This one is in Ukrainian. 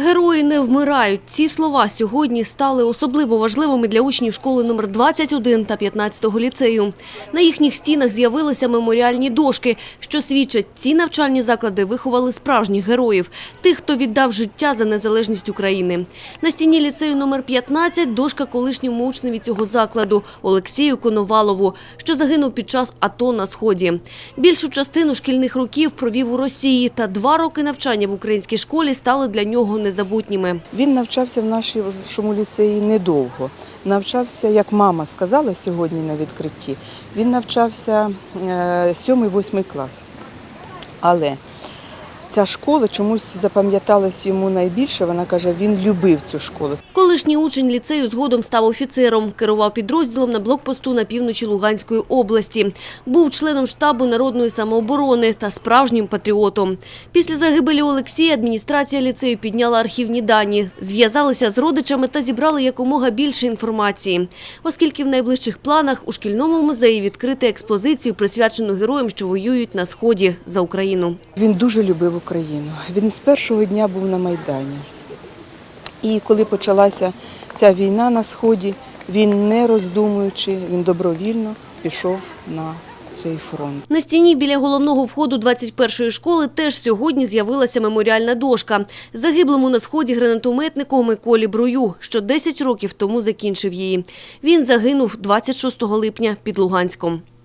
Герої не вмирають. Ці слова сьогодні стали особливо важливими для учнів школи номер 21 та 15 ліцею. На їхніх стінах з'явилися меморіальні дошки, що свідчать, ці навчальні заклади виховали справжніх героїв, тих, хто віддав життя за незалежність України. На стіні ліцею номер 15 дошка колишньому учневі цього закладу Олексію Коновалову, що загинув під час АТО на Сході. Більшу частину шкільних років провів у Росії, та два роки навчання в українській школі стали для нього незабутніми. Він навчався в нашому ліцеї недовго. Навчався, як мама сказала сьогодні на відкритті, він навчався 7-8 клас. Але ця школа чомусь запам'яталась йому найбільше. Вона каже, він любив цю школу. Колишній учень ліцею згодом став офіцером, керував підрозділом на блокпосту на півночі Луганської області. Був членом штабу народної самооборони та справжнім патріотом. Після загибелі Олексія адміністрація ліцею підняла архівні дані, зв'язалися з родичами та зібрали якомога більше інформації. Оскільки в найближчих планах у шкільному музеї відкрити експозицію, присвячену героям, що воюють на Сході за Україну. Він дуже любив Україну. Він з першого дня був на Майдані. І коли почалася ця війна на Сході, він не роздумуючи, він добровільно пішов на цей фронт. На стіні біля головного входу 21-ї школи теж сьогодні з'явилася меморіальна дошка. Загиблому на сході гранатометнику Миколі Брую, що 10 років тому закінчив її. Він загинув 26 липня під Луганськом.